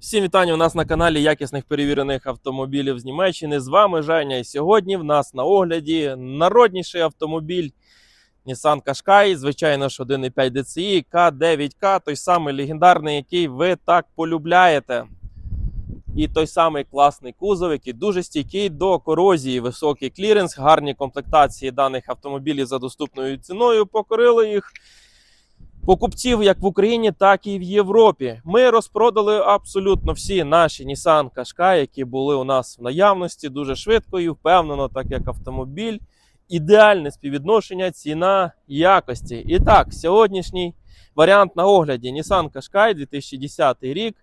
Всім вітання у нас на каналі якісних перевірених автомобілів з Німеччини. З вами Женя. І сьогодні в нас на огляді народніший автомобіль Nissan Qashqai, звичайно ж 1.5 DCI K9K, той самий легендарний, який ви так полюбляєте. І той самий класний кузов, який дуже стійкий до корозії, високий кліренс, гарні комплектації даних автомобілів за доступною ціною. Покорили їх покупців як в Україні, так і в Європі. Ми розпродали абсолютно всі наші Nissan Qashqai, які були у нас в наявності дуже швидко і впевнено, так як автомобіль. Ідеальне співвідношення ціна якості. І так, сьогоднішній варіант на огляді Nissan Qashqai 2010 рік,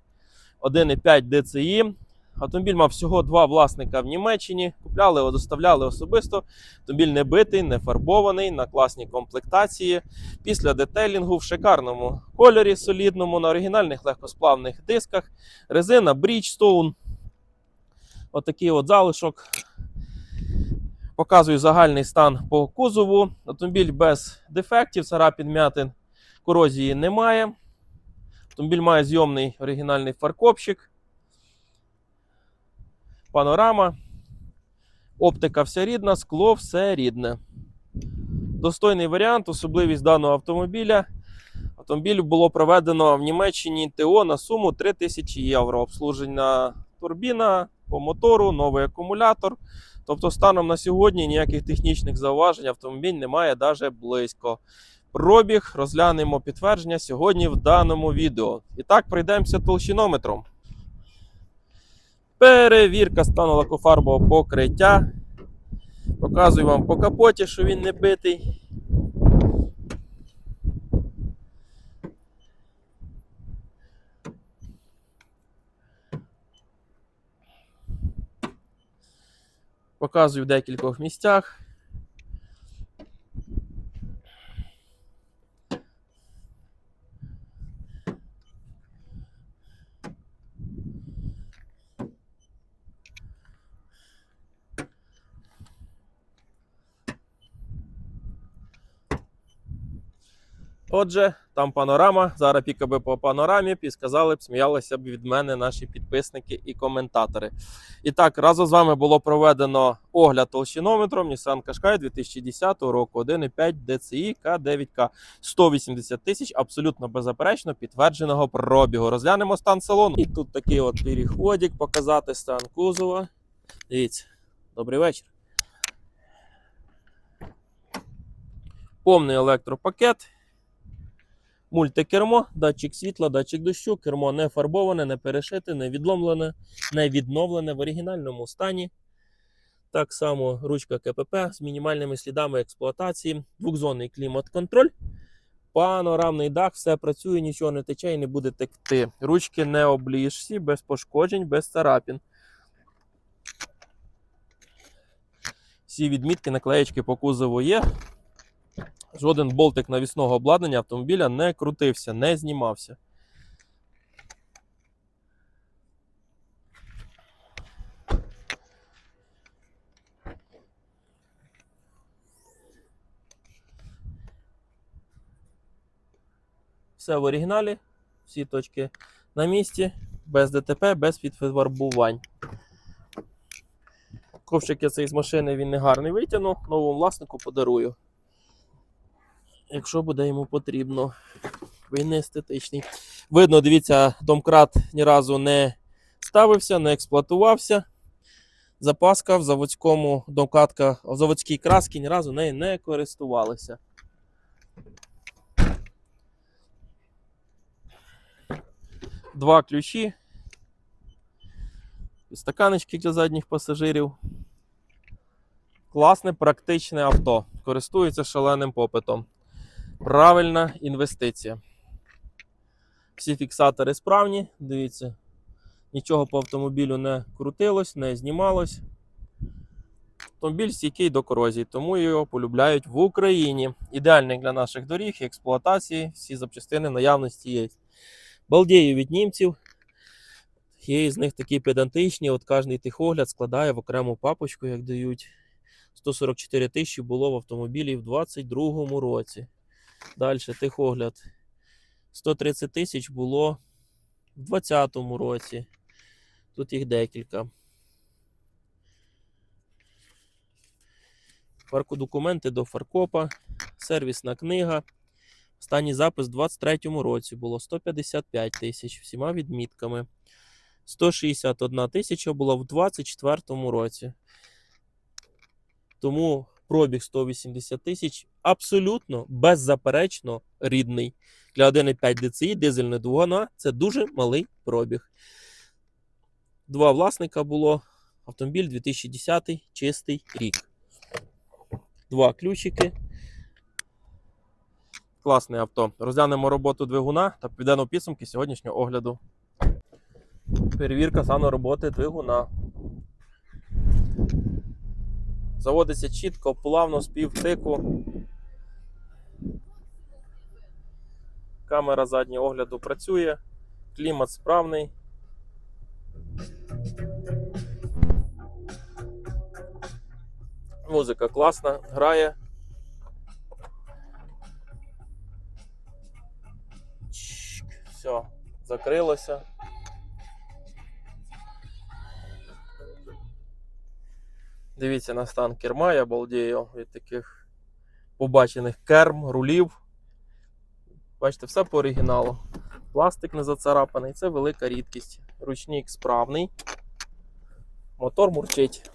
1,5 DCI. Автомобіль мав всього два власника в Німеччині. Купляли його, доставляли особисто. Автомобіль не битий, не фарбований, на класній комплектації. Після детейлінгу в шикарному кольорі, солідному, на оригінальних легкосплавних дисках. Резина Bridgestone. Отакий от залишок. Показую загальний стан по кузову. Автомобіль без дефектів, царапін м'ятин, корозії немає. Автомобіль має зйомний оригінальний фаркопчик. Панорама. Оптика вся рідна, скло все рідне. Достойний варіант, особливість даного автомобіля. Автомобіль було проведено в Німеччині ТО на суму 3000 євро. Обслужена турбіна по мотору, новий акумулятор. Тобто, станом на сьогодні ніяких технічних зауважень автомобіль не має навіть близько. Пробіг розглянемо підтвердження сьогодні в даному відео. І так, пройдемося толщинометром. Перевірка стану лакофарбового покриття. Показую вам по капоті, що він не битий. Показую в декількох місцях. Отже, там панорама. Зараз пікаби по панорамі, і сказали б, сміялися б від мене наші підписники і коментатори. І так, разом з вами було проведено огляд толщинометром Nissan Qashqai 2010 року 1.5 DCI K9K 180 тисяч, абсолютно беззаперечно підтвердженого пробігу. Розглянемо стан салону. І тут такий от переходик, показати стан кузова. Дивіться, добрий вечір. Повний електропакет. Мультикермо, датчик світла, датчик дощу, кермо не фарбоване, не перешите, не відломлене, не відновлене в оригінальному стані. Так само ручка КПП з мінімальними слідами експлуатації, двохзонний клімат-контроль, панорамний дах, все працює, нічого не тече і не буде текти. Ручки не обліжці, без пошкоджень, без царапін. Всі відмітки, наклеєчки по кузову є. Жоден болтик навісного обладнання автомобіля не крутився, не знімався. Все в оригіналі, всі точки на місці, без ДТП, без підфарбувань. Ковшик я цей з машини він не гарний витягнув, новому власнику подарую якщо буде йому потрібно. Він не естетичний. Видно, дивіться, домкрат ні разу не ставився, не експлуатувався. Запаска в заводському домкратка, в заводській красці ні разу нею не користувалися. Два ключі. Стаканечки для задніх пасажирів. Класне практичне авто. Користується шаленим попитом. Правильна інвестиція. Всі фіксатори справні. Дивіться, нічого по автомобілю не крутилось, не знімалось. Автомобіль стійкий до корозії, тому його полюбляють в Україні. Ідеальний для наших доріг експлуатації. Всі запчастини наявності є. Балдею від німців. Є з них такі педантичні. От кожний тихогляд складає в окрему папочку, як дають. 144 тисячі було в автомобілі в 2022 році. Далі тихогляд. 130 тисяч було в 2020 році. Тут їх декілька. Фаркодокументи до фаркопа, сервісна книга. Останній запис у 2023 році було 155 тисяч всіма відмітками. 161 тисяча було в 2024 році. Тому пробіг 180 тисяч абсолютно беззаперечно рідний. Для 1,5 DCI дизельне двигуна це дуже малий пробіг. Два власника було. Автомобіль 2010 чистий рік. Два ключики. Класне авто. Розглянемо роботу двигуна та підемо підсумки сьогоднішнього огляду. Перевірка стану роботи двигуна. Заводиться чітко, плавно, з півтику. Камера заднього огляду працює, клімат справний. Музика класна, грає. Все, закрилося. Дивіться на стан керма, я балдію від таких побачених керм, рулів. Бачите, все по оригіналу. Пластик не зацарапаний, це велика рідкість. Ручник справний. Мотор мурчить.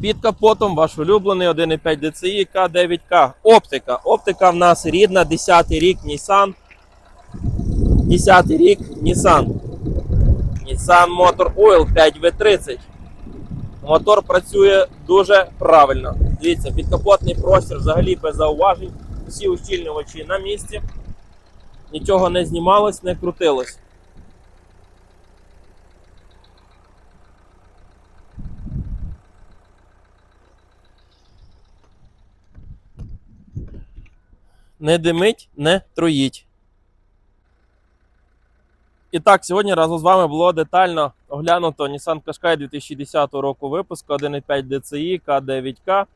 Під капотом ваш улюблений 1,5 DCI K9K. Оптика. Оптика в нас рідна, 10 й рік Nissan. 10 й рік Nissan. Nissan Motor Oil 5V30. Мотор працює дуже правильно. Дивіться, підкапотний простір взагалі без зауважень. Всі ущільнювачі на місці. Нічого не знімалось, не крутилось. Не димить, не троїть. І так, сьогодні разом з вами було детально оглянуто Nissan Qashqai 2010 року випуску 1.5 DCI K9K.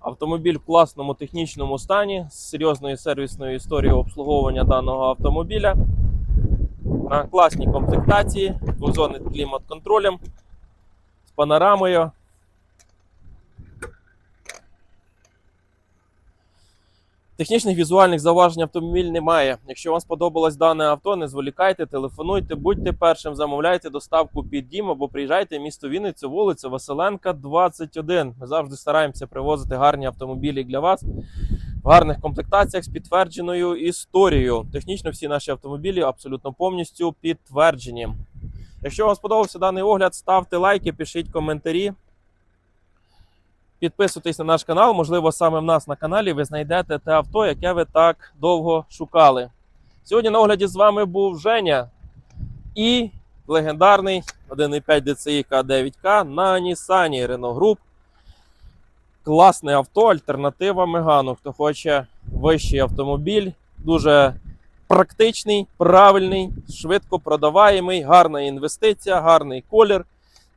Автомобіль в класному технічному стані з серйозною сервісною історією обслуговування даного автомобіля. На класній комплектації, двозонний клімат-контролем з панорамою. Технічних візуальних зауважень автомобіль немає. Якщо вам сподобалось дане авто, не зволікайте, телефонуйте, будьте першим, замовляйте доставку під дім або приїжджайте в місто Вінницю, вулиця Василенка, 21. Ми завжди стараємося привозити гарні автомобілі для вас в гарних комплектаціях з підтвердженою історією. Технічно всі наші автомобілі абсолютно повністю підтверджені. Якщо вам сподобався даний огляд, ставте лайки, пишіть коментарі. Підписуйтесь на наш канал. Можливо, саме в нас на каналі ви знайдете те авто, яке ви так довго шукали. Сьогодні на огляді з вами був Женя і легендарний 1.5 DCI K9K на Nissan Renault Group. Класне авто, альтернатива Мегану. Хто хоче вищий автомобіль, дуже практичний, правильний, швидко продаваємий, гарна інвестиція, гарний колір.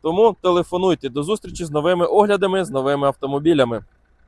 Тому телефонуйте до зустрічі з новими оглядами, з новими автомобілями.